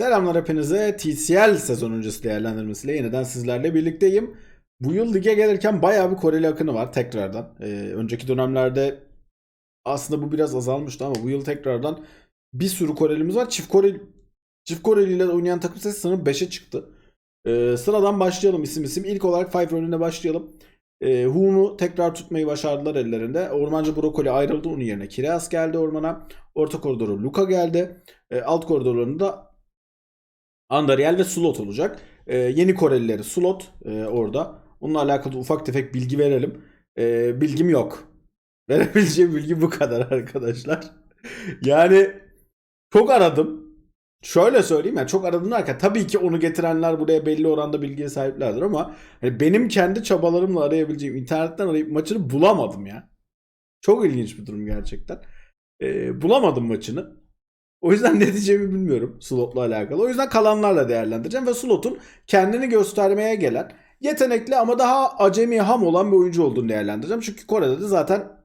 Selamlar hepinize. TCL sezon öncesi değerlendirmesiyle yeniden sizlerle birlikteyim. Bu yıl lige gelirken bayağı bir Koreli akını var tekrardan. Ee, önceki dönemlerde aslında bu biraz azalmıştı ama bu yıl tekrardan bir sürü Korelimiz var. Çift Koreli Çift Koreli ile oynayan takım sayısı sanırım 5'e çıktı. Ee, sıradan başlayalım isim isim. İlk olarak Five önünde başlayalım. Ee, Hu'nu tekrar tutmayı başardılar ellerinde. Ormancı Brokoli ayrıldı. Onun yerine Kireas geldi ormana. Orta koridoru Luka geldi. Ee, alt koridorlarında Andariel ve Slot olacak. Ee, yeni Korelileri Slot e, orada. Onunla alakalı ufak tefek bilgi verelim. Ee, bilgim yok. Verebileceğim bilgi bu kadar arkadaşlar. yani çok aradım. Şöyle söyleyeyim yani çok aradım derken tabii ki onu getirenler buraya belli oranda bilgiye sahiplerdir ama hani benim kendi çabalarımla arayabileceğim internetten arayıp maçını bulamadım ya. Çok ilginç bir durum gerçekten. Ee, bulamadım maçını. O yüzden ne diyeceğimi bilmiyorum slotla alakalı. O yüzden kalanlarla değerlendireceğim ve slotun kendini göstermeye gelen yetenekli ama daha acemi ham olan bir oyuncu olduğunu değerlendireceğim. Çünkü Kore'de de zaten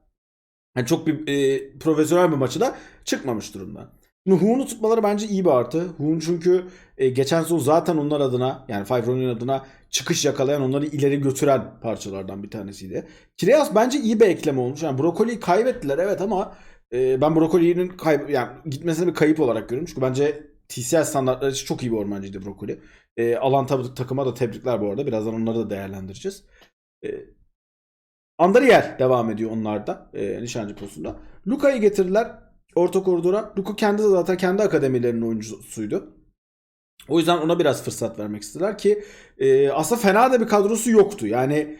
yani çok bir e, profesyonel bir maçı da çıkmamış durumda. Hu'nu tutmaları bence iyi bir artı. Hu'un çünkü e, geçen sezon zaten onlar adına yani Five Ronin adına çıkış yakalayan onları ileri götüren parçalardan bir tanesiydi. Kireas bence iyi bir ekleme olmuş. Yani Brokoli'yi kaybettiler evet ama e, ben Brokoli'nin kayb yani gitmesini bir kayıp olarak görüyorum. Çünkü bence TCL standartları için çok iyi bir ormancıydı Brokoli. E, alan tabi, takıma da tebrikler bu arada. Birazdan onları da değerlendireceğiz. E, Andariel devam ediyor onlarda. E, nişancı postunda. Luka'yı getirdiler orta koridora. Luka kendi de zaten kendi akademilerinin oyuncusuydu. O yüzden ona biraz fırsat vermek istediler ki e, aslında fena da bir kadrosu yoktu. Yani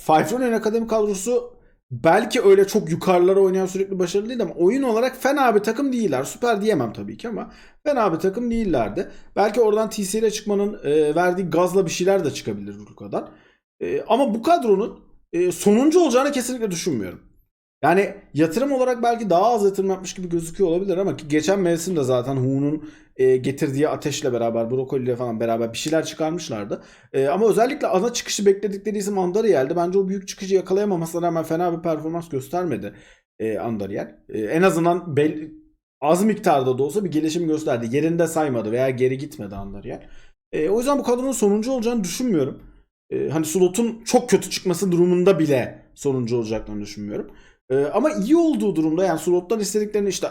Five Ronin akademi kadrosu belki öyle çok yukarılara oynayan sürekli başarılı değil ama oyun olarak fena bir takım değiller. Süper diyemem tabii ki ama fena bir takım değillerdi. Belki oradan TC'ye çıkmanın e, verdiği gazla bir şeyler de çıkabilir Luka'dan. E, ama bu kadronun e, sonuncu olacağını kesinlikle düşünmüyorum. Yani yatırım olarak belki daha az yatırım yapmış gibi gözüküyor olabilir ama ki geçen mevsimde zaten Hu'nun e, getirdiği ateşle beraber, brokoliyle falan beraber bir şeyler çıkarmışlardı. E, ama özellikle ana çıkışı bekledikleri isim Andariel'di. Bence o büyük çıkışı yakalayamamasına rağmen fena bir performans göstermedi e, Andariel. E, en azından bel, az miktarda da olsa bir gelişim gösterdi. Yerinde saymadı veya geri gitmedi Andariel. E, o yüzden bu kadronun sonuncu olacağını düşünmüyorum. E, hani slotun çok kötü çıkması durumunda bile sonuncu olacaklarını düşünmüyorum. Ee, ama iyi olduğu durumda yani slottan istediklerini işte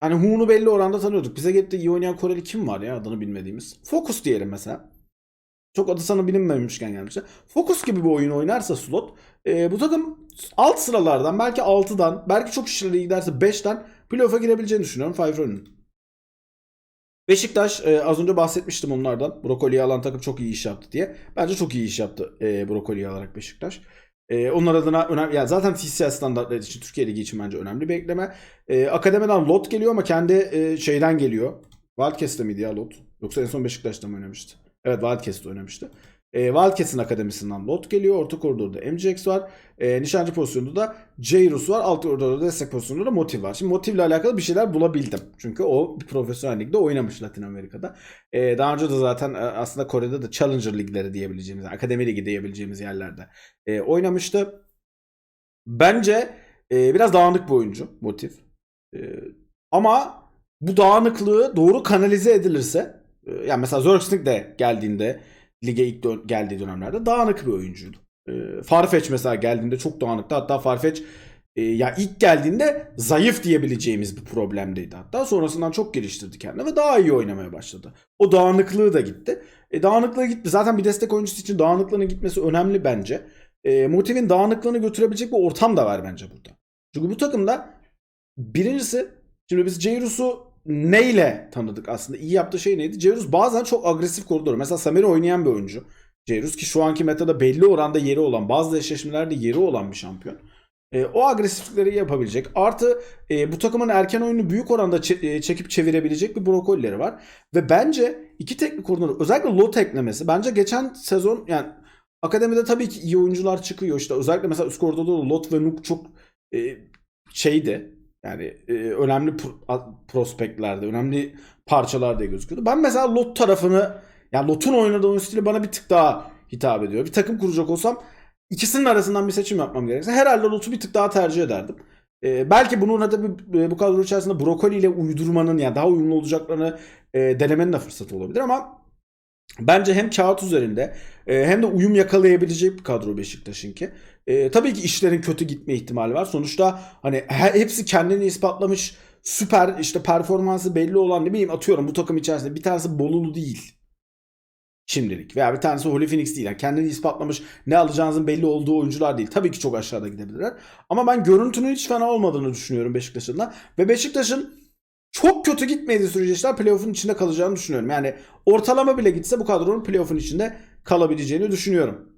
hani Hu'nu belli oranda tanıyorduk. Bize gelip de iyi oynayan Koreli kim var ya adını bilmediğimiz. Focus diyelim mesela. Çok adı sana bilinmemişken gelmişti. Focus gibi bir oyun oynarsa slot e, bu takım alt sıralardan belki 6'dan belki çok işleri giderse 5'ten playoff'a girebileceğini düşünüyorum Five Run'un. Beşiktaş e, az önce bahsetmiştim onlardan. Brokoli'yi alan takım çok iyi iş yaptı diye. Bence çok iyi iş yaptı e, Brokoli'yi alarak Beşiktaş. Ee, onlar adına önemli. Yani zaten TCL standartları için Türkiye Ligi için bence önemli bir ekleme. Ee, akademiden Lot geliyor ama kendi e, şeyden geliyor. Wildcats'te miydi ya Lot? Yoksa en son Beşiktaş'ta mı oynamıştı? Evet Wildcats'te oynamıştı. E, Wildcats'in akademisinden Lot geliyor. Orta koridorda MJX var. E, nişancı pozisyonunda da Jairus var. Alt koridorda destek pozisyonunda da Motiv var. Şimdi Motiv'le alakalı bir şeyler bulabildim. Çünkü o bir profesyonel ligde oynamış Latin Amerika'da. E, daha önce de zaten e, aslında Kore'de de Challenger ligleri diyebileceğimiz, akademi ligi diyebileceğimiz yerlerde e, oynamıştı. Bence e, biraz dağınık bir oyuncu Motiv. E, ama bu dağınıklığı doğru kanalize edilirse e, yani mesela Zergsting de geldiğinde lige ilk dön- geldiği dönemlerde dağınık bir oyuncuydu. E, Farfetch mesela geldiğinde çok dağınıktı. Hatta Farfetch e, ya ilk geldiğinde zayıf diyebileceğimiz bir problemdeydi hatta. Sonrasından çok geliştirdi kendini ve daha iyi oynamaya başladı. O dağınıklığı da gitti. E, dağınıklığı gitti. Zaten bir destek oyuncusu için dağınıklığının gitmesi önemli bence. E, Motiv'in dağınıklığını götürebilecek bir ortam da var bence burada. Çünkü bu takımda birincisi şimdi biz Jairus'u neyle tanıdık aslında? İyi yaptığı şey neydi? Jairus bazen çok agresif koridor. Mesela Samiri oynayan bir oyuncu. Jairus ki şu anki metada belli oranda yeri olan, bazı eşleşmelerde yeri olan bir şampiyon. E, o agresiflikleri yapabilecek. Artı e, bu takımın erken oyunu büyük oranda çe- e, çekip çevirebilecek bir brokolileri var. Ve bence iki teknik koridor özellikle lot eklemesi bence geçen sezon yani akademide tabii ki iyi oyuncular çıkıyor. İşte özellikle mesela üst koridorda da Lot ve Nuk çok e, şeydi. Yani e, önemli pro- prospektlerde, önemli parçalar diye gözüküyordu. Ben mesela Lot tarafını yani Lot'un oynadığı oyun stili bana bir tık daha hitap ediyor. Bir takım kuracak olsam ikisinin arasından bir seçim yapmam gerekirse herhalde Lot'u bir tık daha tercih ederdim. E, belki bunun da bir, bu kadro içerisinde Brokoli ile uydurmanın yani daha uyumlu olacaklarını e, denemenin de fırsatı olabilir ama bence hem kağıt üzerinde e, hem de uyum yakalayabilecek bir kadro Beşiktaş'ınki. E, tabii ki işlerin kötü gitme ihtimali var. Sonuçta hani he- hepsi kendini ispatlamış süper işte performansı belli olan ne bileyim atıyorum bu takım içerisinde bir tanesi Bolulu değil. Şimdilik veya bir tanesi Holy Phoenix değil. Yani kendini ispatlamış ne alacağınızın belli olduğu oyuncular değil. Tabii ki çok aşağıda gidebilirler. Ama ben görüntünün hiç fena olmadığını düşünüyorum Beşiktaş'ın da. Ve Beşiktaş'ın çok kötü gitmediği sürece işler playoff'un içinde kalacağını düşünüyorum. Yani ortalama bile gitse bu kadronun playoff'un içinde kalabileceğini düşünüyorum.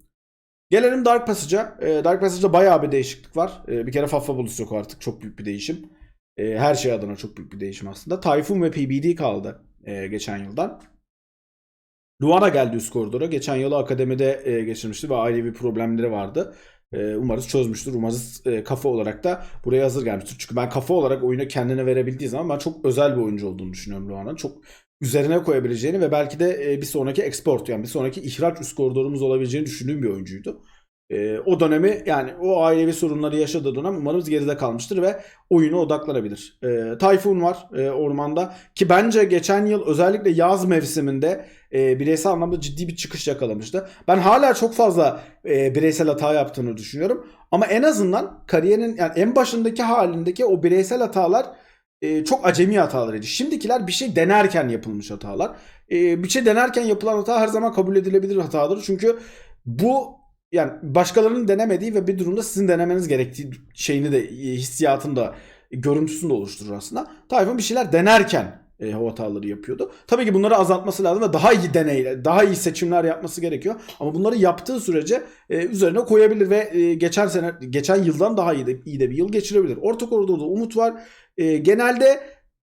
Gelelim Dark Passage'a. Ee, Dark Passage'da bayağı bir değişiklik var. Ee, bir kere Fafa Bulus yok artık. Çok büyük bir değişim. Ee, her şey adına çok büyük bir değişim aslında. Tayfun ve PBD kaldı e, geçen yıldan. Luana geldi üst koridora. Geçen yılı akademide e, geçirmişti ve ailevi problemleri vardı. E, umarız çözmüştür. Umarız e, kafa olarak da buraya hazır gelmiştir. Çünkü ben kafa olarak oyunu kendine verebildiği zaman ben çok özel bir oyuncu olduğunu düşünüyorum Luana'nın. Çok üzerine koyabileceğini ve belki de e, bir sonraki export yani bir sonraki ihraç üst koridorumuz olabileceğini düşündüğüm bir oyuncuydu. O dönemi yani o ailevi sorunları yaşadığı dönem umarız geride kalmıştır ve oyuna odaklanabilir. Tayfun var ormanda ki bence geçen yıl özellikle yaz mevsiminde e, bireysel anlamda ciddi bir çıkış yakalamıştı. Ben hala çok fazla e, bireysel hata yaptığını düşünüyorum. Ama en azından kariyerinin yani en başındaki halindeki o bireysel hatalar e, çok acemi hatalarıydı. Şimdikiler bir şey denerken yapılmış hatalar. E, bir şey denerken yapılan hata her zaman kabul edilebilir hatadır. Çünkü bu yani başkalarının denemediği ve bir durumda sizin denemeniz gerektiği şeyini de hissiyatını da görüntüsünü de oluşturur aslında. Tayfun bir şeyler denerken e, o hataları yapıyordu. Tabii ki bunları azaltması lazım ve daha iyi deney, daha iyi seçimler yapması gerekiyor. Ama bunları yaptığı sürece e, üzerine koyabilir ve e, geçen sene geçen yıldan daha iyi de, iyi de bir yıl geçirebilir. Orta koridorda umut var. E, genelde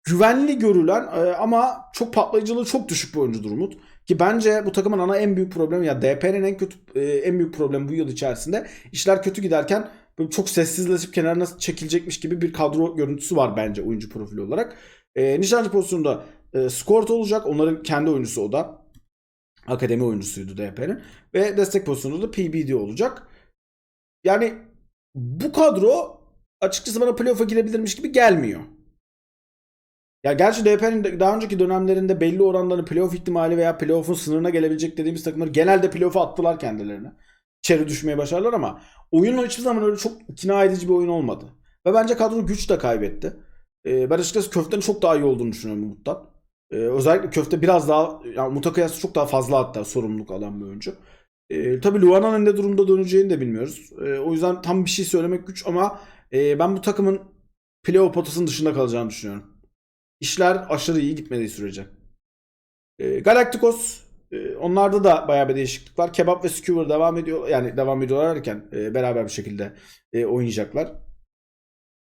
güvenli görülen e, ama çok patlayıcılığı çok düşük bir oyuncudur Umut. Ki bence bu takımın ana en büyük problemi ya DP'nin en kötü e, en büyük problemi bu yıl içerisinde işler kötü giderken çok sessizleşip kenarına çekilecekmiş gibi bir kadro görüntüsü var bence oyuncu profili olarak. E, nişancı pozisyonunda e, Skort olacak. Onların kendi oyuncusu o da. Akademi oyuncusuydu DP'nin. Ve destek pozisyonunda da PBD olacak. Yani bu kadro açıkçası bana playoff'a girebilirmiş gibi gelmiyor. Ya gerçi DP'nin daha önceki dönemlerinde belli oranların playoff ihtimali veya playoff'un sınırına gelebilecek dediğimiz takımları genelde playoff'a attılar kendilerine. İçeri düşmeye başardılar ama oyunun hiçbir zaman öyle çok ikna edici bir oyun olmadı. Ve bence kadro güç de kaybetti. Ee, ben açıkçası köftenin çok daha iyi olduğunu düşünüyorum Umut'tan. Ee, özellikle köfte biraz daha yani Umut'a kıyasla çok daha fazla hatta sorumluluk alan bir oyuncu. Ee, tabii Luana'nın ne durumda döneceğini de bilmiyoruz. Ee, o yüzden tam bir şey söylemek güç ama e, ben bu takımın playoff potasının dışında kalacağını düşünüyorum. İşler aşırı iyi gitmediği sürece. E, Galacticos e, onlarda da bayağı bir değişiklik var. Kebap ve Skewer devam ediyor. Yani devam ediyorlar derken e, beraber bir şekilde e, oynayacaklar.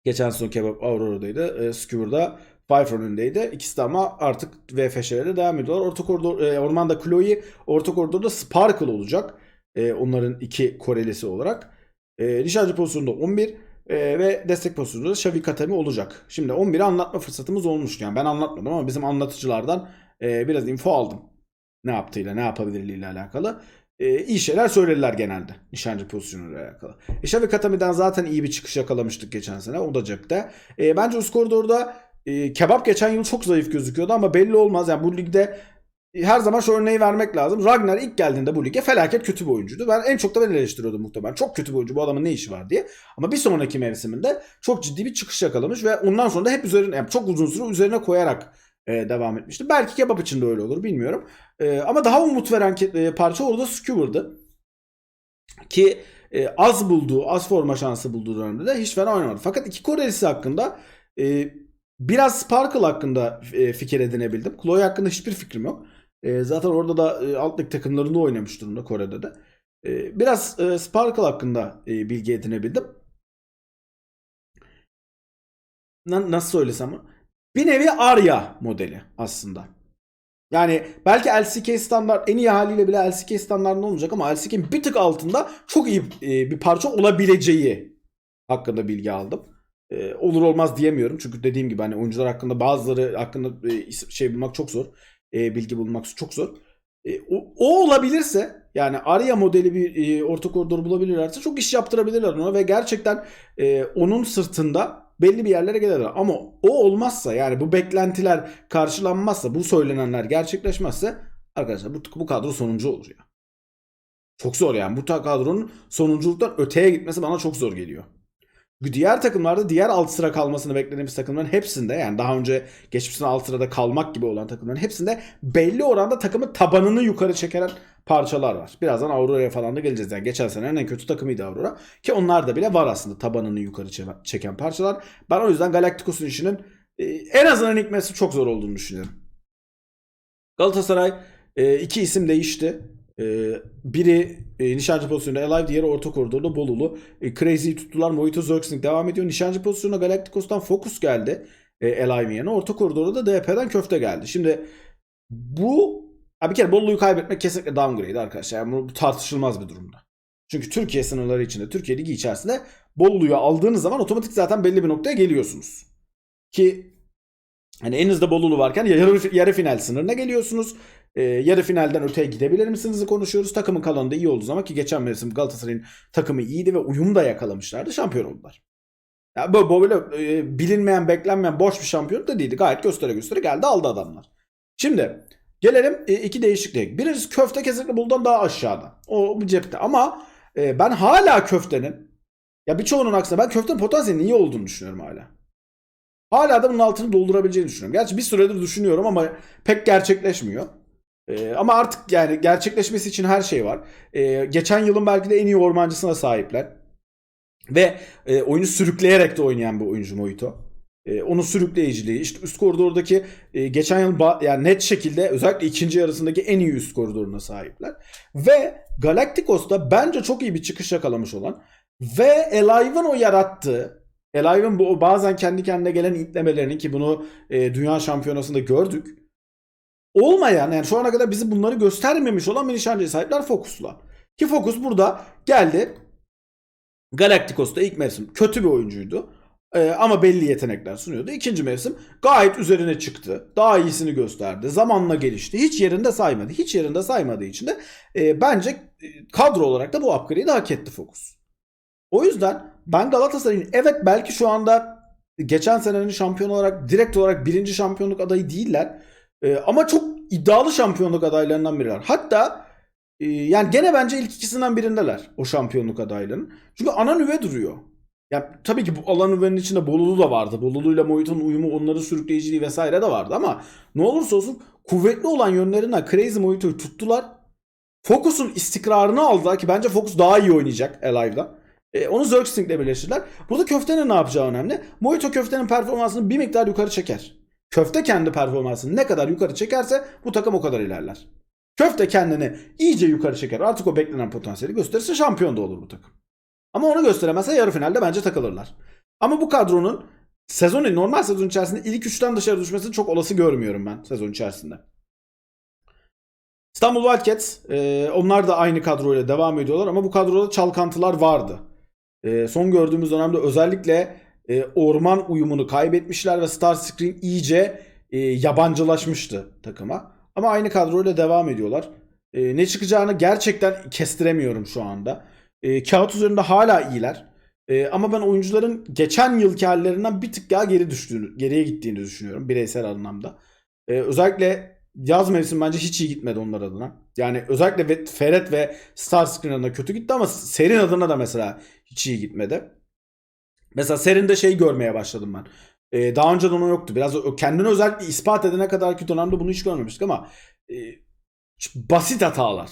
Geçen sezon Kebap Aurora'daydı. E, Skewer da Pfeiffer önündeydi. İkisi de ama artık VFŞ'lere devam ediyorlar. Orta koridor, e, ormanda Chloe, orta koridorda Sparkle olacak. E, onların iki Korelisi olarak. E, nişancı pozisyonunda 11 e, ve destek pozisyonunda da Şavi Katami olacak. Şimdi 11'i anlatma fırsatımız olmuştu. Yani ben anlatmadım ama bizim anlatıcılardan e, biraz info aldım. Ne yaptığıyla, ne yapabilirliğiyle alakalı. E, iyi şeyler söylediler genelde nişancı pozisyonuyla alakalı. E, Şavi Katami'den zaten iyi bir çıkış yakalamıştık geçen sene. O da cepte. E, bence üst koridorda e, Kebap geçen yıl çok zayıf gözüküyordu ama belli olmaz. Yani bu ligde her zaman şu örneği vermek lazım. Ragnar ilk geldiğinde bu lige felaket kötü bir oyuncuydu. Ben en çok da ben eleştiriyordum muhtemelen. Çok kötü bir oyuncu bu adamın ne işi var diye. Ama bir sonraki mevsiminde çok ciddi bir çıkış yakalamış ve ondan sonra da hep üzerine yani çok uzun süre üzerine koyarak e, devam etmişti. Belki kebap için de öyle olur bilmiyorum. E, ama daha umut veren e, parça orada Skewer'dı. Ki e, az bulduğu, az forma şansı bulduğu dönemde de hiç fena oynamadı. Fakat iki Korelisi hakkında e, biraz Sparkle hakkında e, fikir edinebildim. Chloe hakkında hiçbir fikrim yok. E, zaten orada da e, alt lig takımlarında oynamış durumda Kore'de de. E, biraz e, Sparkle hakkında e, bilgi edinebildim. Na- nasıl söylesem bunu? Bir nevi Arya modeli aslında. Yani belki LCK standart en iyi haliyle bile LCK standartında olmayacak ama LCK'in bir tık altında çok iyi e, bir parça olabileceği hakkında bilgi aldım. E, olur olmaz diyemiyorum çünkü dediğim gibi hani oyuncular hakkında bazıları hakkında e, şey bulmak çok zor. Bilgi bulmak çok zor. O, o olabilirse yani Arya modeli bir orta koridor bulabilirlerse çok iş yaptırabilirler ona ve gerçekten onun sırtında belli bir yerlere gelirler. Ama o olmazsa yani bu beklentiler karşılanmazsa bu söylenenler gerçekleşmezse arkadaşlar bu, bu kadro sonuncu olur ya. Çok zor yani. Bu kadronun sonunculuktan öteye gitmesi bana çok zor geliyor. Diğer takımlarda diğer alt sıra kalmasını beklediğimiz takımların hepsinde yani daha önce geçmişten alt sırada kalmak gibi olan takımların hepsinde belli oranda takımın tabanını yukarı çeken parçalar var. Birazdan Aurora'ya falan da geleceğiz. Yani geçen senenin en kötü takımıydı Aurora. Ki onlar da bile var aslında tabanını yukarı çe- çeken parçalar. Ben o yüzden Galacticos'un işinin e, en azından ilk çok zor olduğunu düşünüyorum. Galatasaray e, iki isim değişti. E, biri e, nişancı pozisyonunda Alive, diğeri orta koridorda Bolulu. E, Crazy'yi tuttular. Mojito Zerxing devam ediyor. Nişancı pozisyonunda Galacticos'tan Focus geldi. E, Alive'in yerine. Orta koridorda da DP'den köfte geldi. Şimdi bu ha bir kere Bolulu'yu kaybetmek kesinlikle downgrade arkadaşlar. Yani bu tartışılmaz bir durumda. Çünkü Türkiye sınırları içinde, Türkiye Ligi içerisinde Bolulu'yu aldığınız zaman otomatik zaten belli bir noktaya geliyorsunuz. Ki hani elinizde Bolulu varken yarı, yarı final sınırına geliyorsunuz. Ee, yarı finalden öteye gidebilir misiniz konuşuyoruz. Takımın kalanı da iyi olduğu zaman ki geçen mevsim Galatasaray'ın takımı iyiydi ve uyum da yakalamışlardı. Şampiyon oldular. Ya bu böyle e, bilinmeyen, beklenmeyen boş bir şampiyon da değildi. Gayet göstere göstere geldi aldı adamlar. Şimdi gelelim e, iki değişikliğe. Birincisi köfte kesinlikle buldan daha aşağıda. O cepte ama e, ben hala köftenin ya birçoğunun aksine ben köftenin potansiyelinin iyi olduğunu düşünüyorum hala. Hala da bunun altını doldurabileceğini düşünüyorum. Gerçi bir süredir düşünüyorum ama pek gerçekleşmiyor. Ee, ama artık yani gerçekleşmesi için her şey var. Ee, geçen yılın belki de en iyi ormancısına sahipler. Ve e, oyunu sürükleyerek de oynayan bir oyuncu Mojito. E, onun sürükleyiciliği, işte üst koridordaki e, geçen yıl yani net şekilde özellikle ikinci yarısındaki en iyi üst koridoruna sahipler. Ve Galacticos'ta bence çok iyi bir çıkış yakalamış olan ve Alive'ın o yarattığı Alive'ın bu bazen kendi kendine gelen itlemelerini ki bunu e, dünya şampiyonasında gördük. Olmayan yani şu ana kadar bizi bunları göstermemiş olan bir sahipler Focus'la. Ki Focus burada geldi. Galacticos'ta ilk mevsim kötü bir oyuncuydu. Ee, ama belli yetenekler sunuyordu. İkinci mevsim gayet üzerine çıktı. Daha iyisini gösterdi. Zamanla gelişti. Hiç yerinde saymadı. Hiç yerinde saymadığı için de e, bence e, kadro olarak da bu upgrade'i hak etti Focus. O yüzden ben Galatasaray'ın evet belki şu anda geçen senenin şampiyon olarak direkt olarak birinci şampiyonluk adayı değiller. E, ama çok iddialı şampiyonluk adaylarından biriler. Hatta e, yani gene bence ilk ikisinden birindeler o şampiyonluk adaylarının. Çünkü ana nüve duruyor. Ya tabii ki bu alan nüvenin içinde Bolulu da vardı. Bolulu'yla Moito'nun uyumu, onların sürükleyiciliği vesaire de vardı ama ne olursa olsun kuvvetli olan yönlerinden Crazy Moito'yu tuttular. Focus'un istikrarını aldılar ki bence Focus daha iyi oynayacak Alive'da. E, onu Zergsting'le birleştirdiler. Burada köftenin ne yapacağı önemli. Mojito köftenin performansını bir miktar yukarı çeker. Köfte kendi performansını ne kadar yukarı çekerse bu takım o kadar ilerler. Köfte kendini iyice yukarı çeker. Artık o beklenen potansiyeli gösterirse şampiyon da olur bu takım. Ama onu gösteremezse yarı finalde bence takılırlar. Ama bu kadronun sezonun normal sezon içerisinde ilk üçten dışarı düşmesini çok olası görmüyorum ben sezon içerisinde. İstanbul Wildcats e, onlar da aynı kadroyla devam ediyorlar ama bu kadroda çalkantılar vardı. E, son gördüğümüz dönemde özellikle e, orman uyumunu kaybetmişler ve Starscreen iyice e, yabancılaşmıştı takıma. Ama aynı kadroyla devam ediyorlar. E, ne çıkacağını gerçekten kestiremiyorum şu anda. E, kağıt üzerinde hala iyiler. E, ama ben oyuncuların geçen yılki hallerinden bir tık daha geri düştüğünü, geriye gittiğini düşünüyorum bireysel anlamda. E, özellikle yaz mevsim bence hiç iyi gitmedi onlar adına. Yani özellikle Ferret ve Starscreen adına kötü gitti ama Serin adına da mesela hiç iyi gitmedi. Mesela Serin'de şey görmeye başladım ben. E, daha önceden o yoktu. Biraz kendini özellikle ispat edene kadarki dönemde bunu hiç görmemiştik ama e, basit hatalar.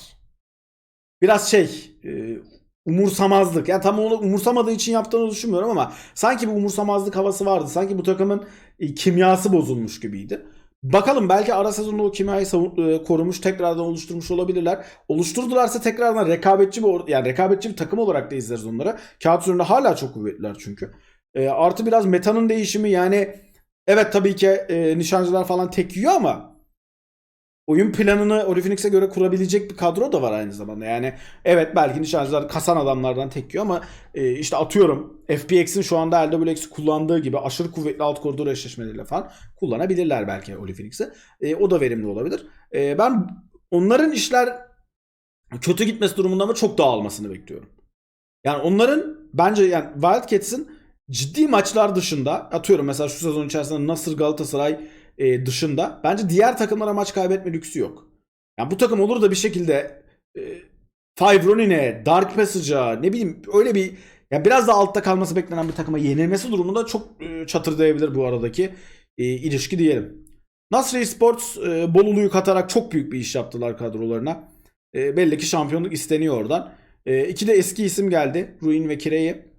Biraz şey e, umursamazlık. Yani tam onu umursamadığı için yaptığını düşünmüyorum ama sanki bir umursamazlık havası vardı. Sanki bu takımın e, kimyası bozulmuş gibiydi. Bakalım belki ara sezonda o kimyayı e, korumuş, tekrardan oluşturmuş olabilirler. Oluşturdularsa tekrardan rekabetçi bir yani rekabetçi bir takım olarak da izleriz onları. Kağıt üzerinde hala çok kuvvetliler çünkü. E, artı biraz metanın değişimi yani evet tabii ki e, nişancılar falan tek yiyor ama oyun planını Orifenix'e göre kurabilecek bir kadro da var aynı zamanda. Yani evet belki nişancılar kasan adamlardan tek yiyor ama e, işte atıyorum FPX'in şu anda LWX'i kullandığı gibi aşırı kuvvetli alt koridor eşleşmeleriyle falan kullanabilirler belki Orifenix'i. E, o da verimli olabilir. E, ben onların işler kötü gitmesi durumunda ama çok dağılmasını bekliyorum. Yani onların bence yani Wildcats'in ciddi maçlar dışında atıyorum mesela şu sezon içerisinde Nasır Galatasaray e, dışında bence diğer takımlara maç kaybetme lüksü yok. Yani bu takım olur da bir şekilde e, Five Ronin'e, Dark Passage'a ne bileyim öyle bir ya biraz da altta kalması beklenen bir takıma yenilmesi durumunda çok e, çatırdayabilir bu aradaki e, ilişki diyelim. Nasri Sports e, Bolulu'yu katarak çok büyük bir iş yaptılar kadrolarına. E, belli ki şampiyonluk isteniyor oradan. E, iki de eski isim geldi. Ruin ve Kireyi.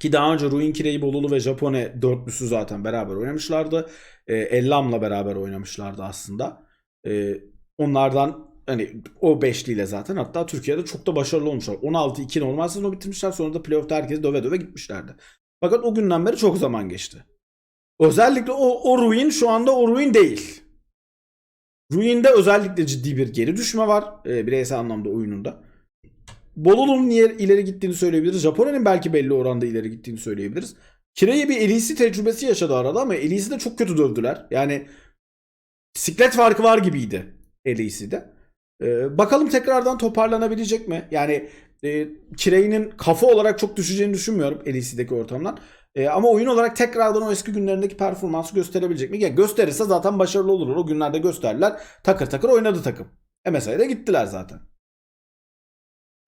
Ki daha önce Ruin Kireyi Bolulu ve Japone dörtlüsü zaten beraber oynamışlardı. E, Ellam'la beraber oynamışlardı aslında. E, onlardan hani o beşliyle zaten hatta Türkiye'de çok da başarılı olmuşlar. 16-2 normal sezonu bitirmişler sonra da playoff'ta herkesi döve döve gitmişlerdi. Fakat o günden beri çok zaman geçti. Özellikle o, o Ruin şu anda o Ruin değil. Ruin'de özellikle ciddi bir geri düşme var. E, bireysel anlamda oyununda. Bolulu'nun niye ileri gittiğini söyleyebiliriz. Japone'nin belki belli oranda ileri gittiğini söyleyebiliriz. Kire'ye bir Elisi tecrübesi yaşadı arada ama Elisi de çok kötü dövdüler. Yani siklet farkı var gibiydi Elisi'de. Ee, bakalım tekrardan toparlanabilecek mi? Yani e, Kire'nin kafa olarak çok düşeceğini düşünmüyorum Elisi'deki ortamdan. E, ama oyun olarak tekrardan o eski günlerindeki performansı gösterebilecek mi? Ya gösterirse zaten başarılı olurlar. O günlerde gösterdiler. Takır takır oynadı takım. MSI'ye de gittiler zaten.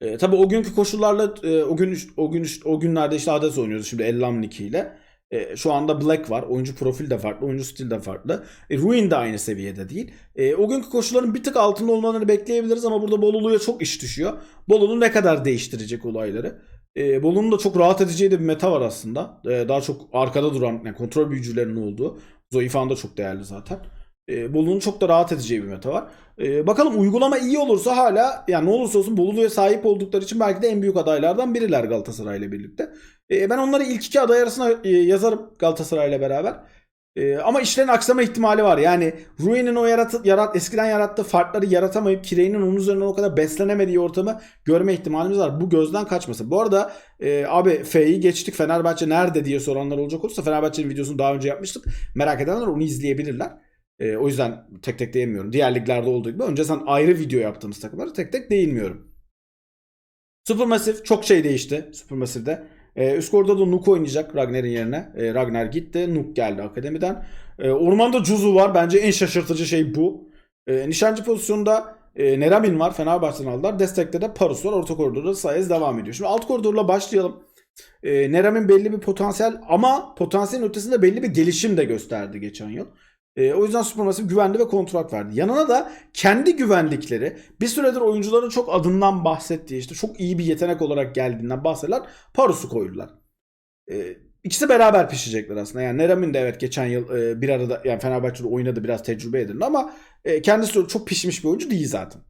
E, tabii o günkü koşullarla e, o gün o gün o günlerde işte Hades oynuyordu şimdi Ellam Nicky ile. E, şu anda Black var. Oyuncu profil de farklı, oyuncu stil de farklı. E, Ruin de aynı seviyede değil. E, o günkü koşulların bir tık altında olmalarını bekleyebiliriz ama burada Bolulu'ya çok iş düşüyor. Bolulu ne kadar değiştirecek olayları? E, Bolu'nun da çok rahat edeceği de bir meta var aslında. E, daha çok arkada duran, yani kontrol büyücülerinin olduğu. Zoe falan da çok değerli zaten. E, Bolu'nun çok da rahat edeceği bir meta var. E, bakalım uygulama iyi olursa hala yani ne olursa olsun Bolulu'ya sahip oldukları için belki de en büyük adaylardan biriler Galatasaray ile birlikte. E, ben onları ilk iki aday arasına e, yazarım Galatasaray ile beraber. E, ama işlerin aksama ihtimali var. Yani Rui'nin o yarat, yarat eskiden yarattığı farkları yaratamayıp Kire'nin onun üzerinden o kadar beslenemediği ortamı görme ihtimalimiz var. Bu gözden kaçmasın. Bu arada e, abi F'yi geçtik. Fenerbahçe nerede diye soranlar olacak olursa Fenerbahçe'nin videosunu daha önce yapmıştık. Merak edenler onu izleyebilirler. E, o yüzden tek tek değinmiyorum. Diğer liglerde olduğu gibi önceden ayrı video yaptığımız takımları tek tek değinmiyorum. Supermassive çok şey değişti Supermassive'de. Ee, üst koridorda Nuk oynayacak Ragnar'ın yerine. Ee, Ragnar gitti. Nuk geldi akademiden. Ee, ormanda Cuzu var. Bence en şaşırtıcı şey bu. Ee, nişancı pozisyonunda e, Neramin var. Fenerbahçe'den aldılar. Destekte de Parus var. Orta koridorda Sayez devam ediyor. Şimdi alt koridorla başlayalım. Ee, Neramin belli bir potansiyel ama potansiyelin ötesinde belli bir gelişim de gösterdi geçen yıl. E, o yüzden Supermassive güvendi ve kontrat verdi. Yanına da kendi güvendikleri bir süredir oyuncuların çok adından bahsettiği işte çok iyi bir yetenek olarak geldiğinden bahsediler. Parus'u koydular. E, ikisi beraber pişecekler aslında. Yani Neramin de evet geçen yıl e, bir arada yani Fenerbahçe'de oynadı biraz tecrübe edildi ama e, kendisi çok pişmiş bir oyuncu değil zaten.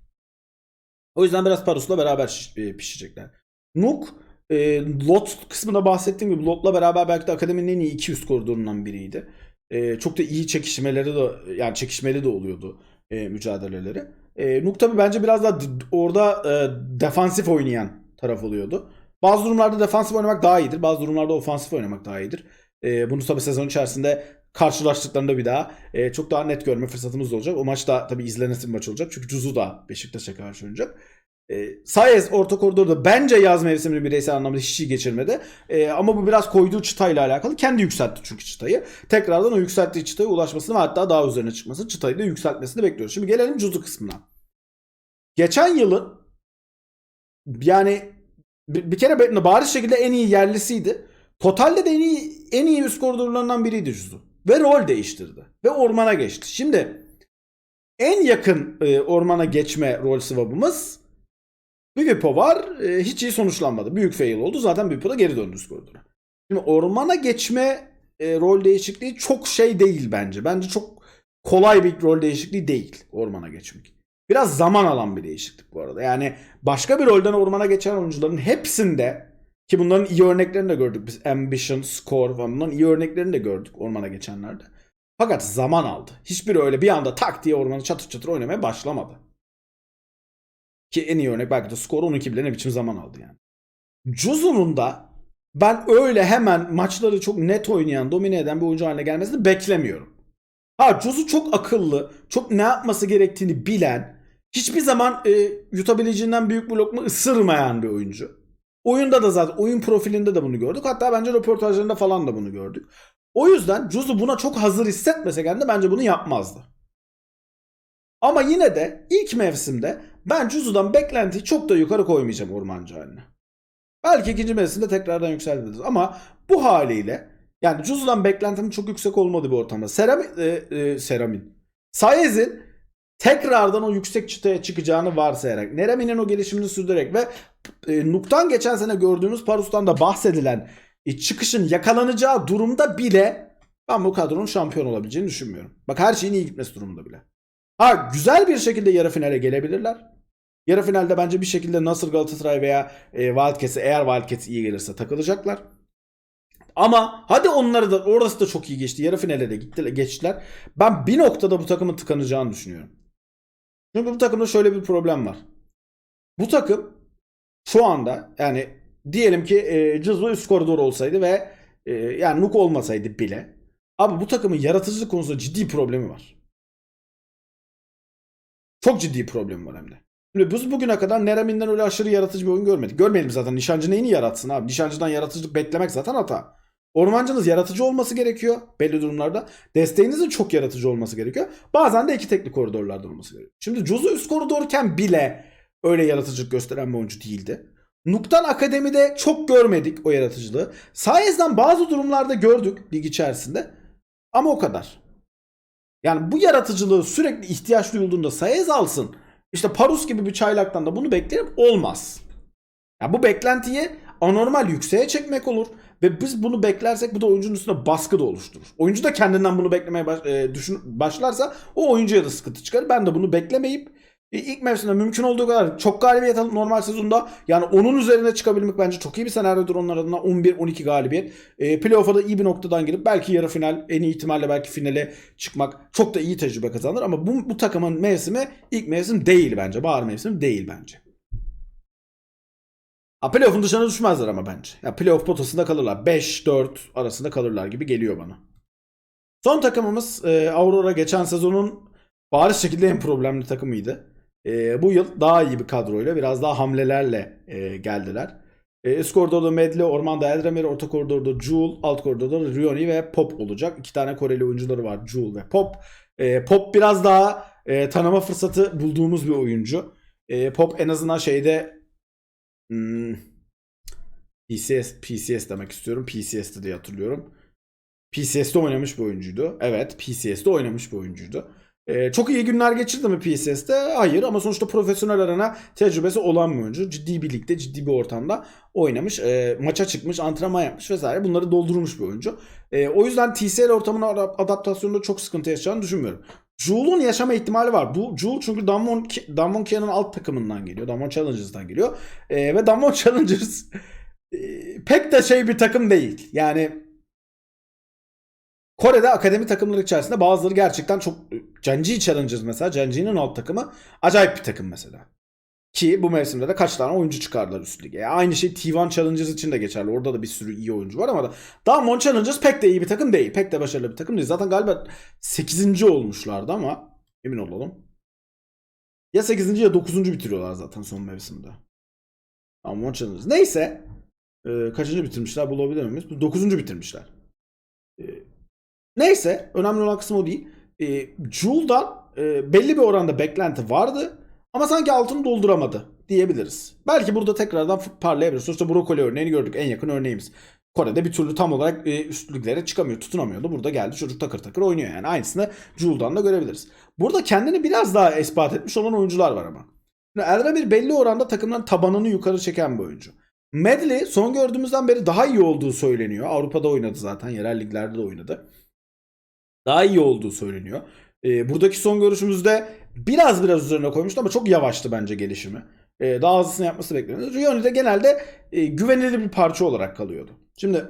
O yüzden biraz Parus'la beraber e, pişecekler. Nuk e, Lot kısmında bahsettiğim gibi Lot'la beraber belki de akademinin en iyi iki üst koridorundan biriydi. E, çok da iyi çekişmeleri de yani çekişmeli de oluyordu e, mücadeleleri. E, Nuk tabi bence biraz daha orada e, defansif oynayan taraf oluyordu. Bazı durumlarda defansif oynamak daha iyidir. Bazı durumlarda ofansif oynamak daha iyidir. E, bunu tabi sezon içerisinde karşılaştıklarında bir daha e, çok daha net görme fırsatımız olacak. O maç da tabi izlenesi bir maç olacak. Çünkü Cuzu da Beşiktaş'a karşı oynayacak. E, Sayes orta koridorda bence yaz mevsimini bireysel anlamda hiç iyi geçirmedi. E, ama bu biraz koyduğu çıtayla alakalı. Kendi yükseltti çünkü çıtayı. Tekrardan o yükselttiği çıtaya ulaşmasını ve hatta daha üzerine çıkmasını, çıtayı da yükseltmesini bekliyoruz. Şimdi gelelim Cuzu kısmına. Geçen yılın yani bir, bir kere bariz şekilde en iyi yerlisiydi. Totalde de en iyi en iyi üst koridorlarından biriydi Cuzu. Ve rol değiştirdi. Ve ormana geçti. Şimdi en yakın e, ormana geçme rol swap'ımız Bivipo var. E, hiç iyi sonuçlanmadı. Büyük fail oldu. Zaten Bivipo da geri döndü koridora. Şimdi ormana geçme e, rol değişikliği çok şey değil bence. Bence çok kolay bir rol değişikliği değil ormana geçmek. Biraz zaman alan bir değişiklik bu arada. Yani başka bir rolden ormana geçen oyuncuların hepsinde ki bunların iyi örneklerini de gördük biz. Ambition, Score falan bunların iyi örneklerini de gördük ormana geçenlerde. Fakat zaman aldı. Hiçbiri öyle bir anda tak diye ormanı çatır çatır oynamaya başlamadı. Ki en iyi örnek belki de Score 12 bile ne biçim zaman aldı yani. Juzu'nun da ben öyle hemen maçları çok net oynayan, domine eden bir oyuncu haline gelmesini beklemiyorum. Ha Juzu çok akıllı, çok ne yapması gerektiğini bilen, hiçbir zaman e, yutabileceğinden büyük bir lokma ısırmayan bir oyuncu. Oyunda da zaten oyun profilinde de bunu gördük. Hatta bence röportajlarında falan da bunu gördük. O yüzden Juzu buna çok hazır hissetmese kendi bence bunu yapmazdı. Ama yine de ilk mevsimde ben Juzu'dan beklentiyi çok da yukarı koymayacağım ormancı haline. Belki ikinci mevsimde tekrardan yükseltiriz ama bu haliyle yani Juzu'dan beklentimin çok yüksek olmadığı bir ortamda Seramin, e, e, Seramin. Sayez'in tekrardan o yüksek çıtaya çıkacağını varsayarak Neremi'nin o gelişimini sürdürerek ve e, Nuk'tan geçen sene gördüğümüz Parus'tan da bahsedilen e, çıkışın yakalanacağı durumda bile ben bu kadronun şampiyon olabileceğini düşünmüyorum. Bak her şeyin iyi gitmesi durumunda bile. Ha güzel bir şekilde yarı finale gelebilirler. Yarı finalde bence bir şekilde Nasır Galatasaray veya e, Wildcats'e eğer Wildcats iyi gelirse takılacaklar. Ama hadi onları da orası da çok iyi geçti. Yarı finale de gittiler, geçtiler. Ben bir noktada bu takımın tıkanacağını düşünüyorum. Çünkü bu takımda şöyle bir problem var. Bu takım şu anda yani diyelim ki e, Cızlı üst koridor olsaydı ve e, yani Nuk olmasaydı bile abi bu takımın yaratıcılık konusunda ciddi problemi var. Çok ciddi problemi var hem de. Biz bugüne kadar Nerem'inden öyle aşırı yaratıcı bir oyun görmedik. Görmeyelim zaten. Nişancı neyini yaratsın abi? Nişancıdan yaratıcılık beklemek zaten hata. Ormancınız yaratıcı olması gerekiyor belli durumlarda. Desteğinizin çok yaratıcı olması gerekiyor. Bazen de iki teknik koridorlardan olması gerekiyor. Şimdi Cuzu üst koridorken bile öyle yaratıcılık gösteren bir oyuncu değildi. Nuk'tan akademide çok görmedik o yaratıcılığı. Sayes'den bazı durumlarda gördük lig içerisinde. Ama o kadar. Yani bu yaratıcılığı sürekli ihtiyaç duyulduğunda Sayez alsın. İşte Parus gibi bir çaylaktan da bunu beklerim olmaz. Ya bu beklentiyi anormal yükseğe çekmek olur ve biz bunu beklersek bu da oyuncunun üstüne baskı da oluşturur. Oyuncu da kendinden bunu beklemeye baş, e, düşün, başlarsa o oyuncuya da sıkıntı çıkarır. Ben de bunu beklemeyip e, ilk mevsimde mümkün olduğu kadar çok galibiyet alıp normal sezonda yani onun üzerine çıkabilmek bence çok iyi bir senaryodur onlar adına 11-12 galibiyet. E, playoff'a da iyi bir noktadan girip belki yarı final en iyi ihtimalle belki finale çıkmak çok da iyi tecrübe kazanır ama bu, bu takımın mevsimi ilk mevsim değil bence. Bahar mevsimi değil bence. Ha, playoff'un dışına düşmezler ama bence. Ya playoff potasında kalırlar. 5-4 arasında kalırlar gibi geliyor bana. Son takımımız e, Aurora geçen sezonun bariz şekilde en problemli takımıydı. E, bu yıl daha iyi bir kadroyla biraz daha hamlelerle e, geldiler. E, üst koridorda Medli, Ormanda Eldemir, orta koridorda Jul, alt koridorda Rioni ve Pop olacak. İki tane Koreli oyuncuları var Jul ve Pop. E, Pop biraz daha e, tanıma fırsatı bulduğumuz bir oyuncu. E, Pop en azından şeyde Hmm. PCS, PCS demek istiyorum. PCS'te diye hatırlıyorum. PCS'te oynamış bir oyuncuydu. Evet PCS'te oynamış bir oyuncuydu. Ee, çok iyi günler geçirdi mi PCS'te? Hayır ama sonuçta profesyonel arena tecrübesi olan bir oyuncu. Ciddi bir ligde, ciddi bir ortamda oynamış. E, maça çıkmış, antrenman yapmış vesaire. Bunları doldurmuş bir oyuncu. E, o yüzden TCL ortamına adaptasyonunda çok sıkıntı yaşayacağını düşünmüyorum. Jule'un yaşama ihtimali var. Bu Jule çünkü Damwon, Damwon Kia'nın alt takımından geliyor. Damwon Challengers'dan geliyor. E, ve Damwon Challengers e, pek de şey bir takım değil. Yani Kore'de akademi takımları içerisinde bazıları gerçekten çok Genji Challengers mesela Genji'nin alt takımı acayip bir takım mesela. Ki bu mevsimde de kaç tane oyuncu çıkardılar üst lige. Aynı şey T1 Challengers için de geçerli. Orada da bir sürü iyi oyuncu var ama da Damwon Challengers pek de iyi bir takım değil. Pek de başarılı bir takım değil. Zaten galiba 8. olmuşlardı ama emin olalım. Ya 8. ya 9. bitiriyorlar zaten son mevsimde. Damwon Challengers. Neyse. E, kaçıncı bitirmişler bulabilir miyiz? 9. bitirmişler. Neyse. Önemli olan kısım o değil. E, Jule'dan e, belli bir oranda beklenti vardı. Ama sanki altını dolduramadı diyebiliriz. Belki burada tekrardan parlayabilir. Sonuçta brokoli örneğini gördük. En yakın örneğimiz. Kore'de bir türlü tam olarak e, üstlüklere çıkamıyor, tutunamıyordu. Burada geldi çocuk takır takır oynuyor yani. Aynısını Jule'dan da görebiliriz. Burada kendini biraz daha ispat etmiş olan oyuncular var ama. Eldemir belli oranda takımların tabanını yukarı çeken bir oyuncu. Medley son gördüğümüzden beri daha iyi olduğu söyleniyor. Avrupa'da oynadı zaten. Yerel liglerde de oynadı. Daha iyi olduğu söyleniyor. E, buradaki son görüşümüzde biraz biraz üzerine koymuştu ama çok yavaştı bence gelişimi. E, daha hızlısını yapması bekleniyordu. Rioni de genelde e, güvenilir bir parça olarak kalıyordu. Şimdi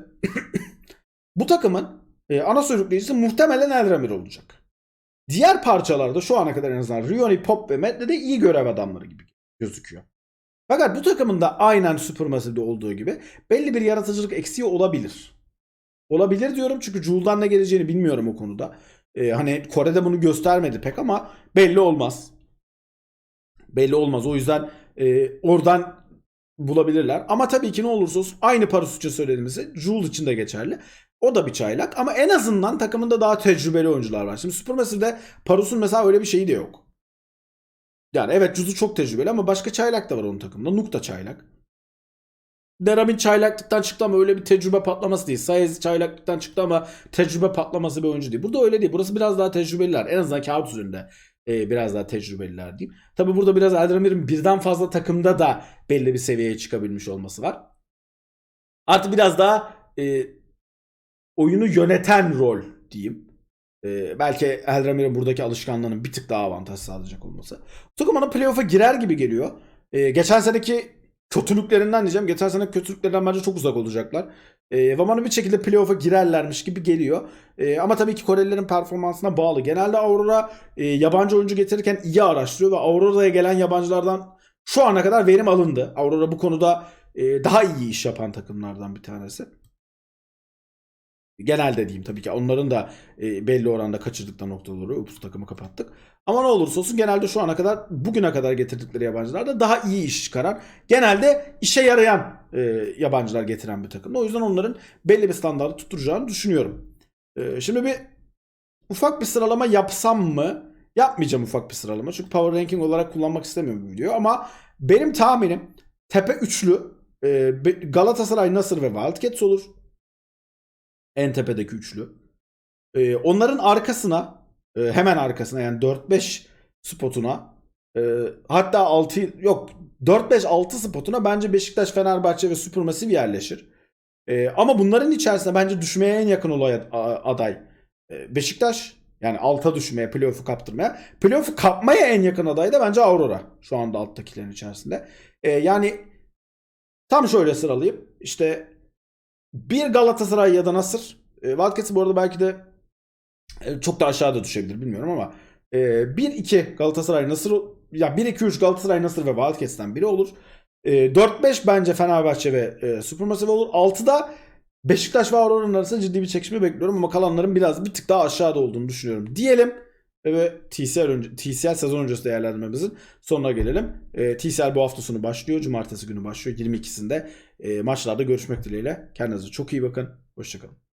bu takımın e, ana sürükleyicisi muhtemelen Elramir olacak. Diğer parçalarda şu ana kadar en azından Rioni, Pop ve Med'de de iyi görev adamları gibi gözüküyor. Fakat bu takımın da aynen Supermassive'de olduğu gibi belli bir yaratıcılık eksiği olabilir. Olabilir diyorum çünkü Jule'dan ne geleceğini bilmiyorum o konuda. Ee, hani Kore'de bunu göstermedi pek ama belli olmaz. Belli olmaz. O yüzden e, oradan bulabilirler. Ama tabii ki ne olursa olsun aynı Parusç'a söylediğimizi Jul için de geçerli. O da bir çaylak ama en azından takımında daha tecrübeli oyuncular var. Şimdi Supermassive'de Parus'un mesela öyle bir şeyi de yok. Yani evet Juzu çok tecrübeli ama başka çaylak da var onun takımında. Nuk çaylak. Deramin çaylaklıktan çıktı ama öyle bir tecrübe patlaması değil. Sayez çaylaklıktan çıktı ama tecrübe patlaması bir oyuncu değil. Burada öyle değil. Burası biraz daha tecrübeliler. En azından kağıt üzerinde e, biraz daha tecrübeliler diyeyim. Tabi burada biraz Eldramir'in birden fazla takımda da belli bir seviyeye çıkabilmiş olması var. Artı biraz daha e, oyunu yöneten rol diyeyim. E, belki Eldramir'in buradaki alışkanlığının bir tık daha avantaj sağlayacak olması. Bana playoff'a girer gibi geliyor. E, geçen seneki kötülüklerinden diyeceğim. Geçen sene kötülüklerinden bence çok uzak olacaklar. E, Vaman'ın bir şekilde playoff'a girerlermiş gibi geliyor. E, ama tabii ki Korelilerin performansına bağlı. Genelde Aurora e, yabancı oyuncu getirirken iyi araştırıyor ve Aurora'ya gelen yabancılardan şu ana kadar verim alındı. Aurora bu konuda e, daha iyi iş yapan takımlardan bir tanesi. Genelde diyeyim tabii ki onların da e, belli oranda kaçırdıkları noktaları Ups takımı kapattık. Ama ne olursa olsun genelde şu ana kadar bugüne kadar getirdikleri yabancılar da daha iyi iş çıkaran genelde işe yarayan e, yabancılar getiren bir takım. O yüzden onların belli bir standartı tutturacağını düşünüyorum. E, şimdi bir ufak bir sıralama yapsam mı? Yapmayacağım ufak bir sıralama. Çünkü power ranking olarak kullanmak istemiyorum bu videoyu. Ama benim tahminim tepe üçlü e, Galatasaray, Nasır ve Wildcats olur. En tepedeki üçlü. E, onların arkasına e, hemen arkasına yani 4-5 spotuna e, hatta 6 yok 4-5-6 spotuna bence Beşiktaş, Fenerbahçe ve Supermassive yerleşir. E, ama bunların içerisinde bence düşmeye en yakın olan aday e, Beşiktaş. Yani alta düşmeye, playoff'u kaptırmaya. Playoff'u kapmaya en yakın aday da bence Aurora. Şu anda alttakilerin içerisinde. E, yani tam şöyle sıralayayım. İşte bir Galatasaray ya da Nasır. E, Wildcats'ı bu arada belki de e, çok da aşağıda düşebilir bilmiyorum ama e, 1-2 Galatasaray Nasır ya 1-2-3 Galatasaray Nasır ve Wildcats'ten biri olur. E, 4-5 bence Fenerbahçe ve e, Supermassive olur. 6'da Beşiktaş ve Aurora'nın arasında ciddi bir çekişme bekliyorum ama kalanların biraz bir tık daha aşağıda olduğunu düşünüyorum. Diyelim ve TCL, önce, TCL sezon öncesi değerlendirmemizin sonuna gelelim. E, TCL bu hafta sonu başlıyor. Cumartesi günü başlıyor. 22'sinde e, maçlarda görüşmek dileğiyle. Kendinize çok iyi bakın. Hoşçakalın.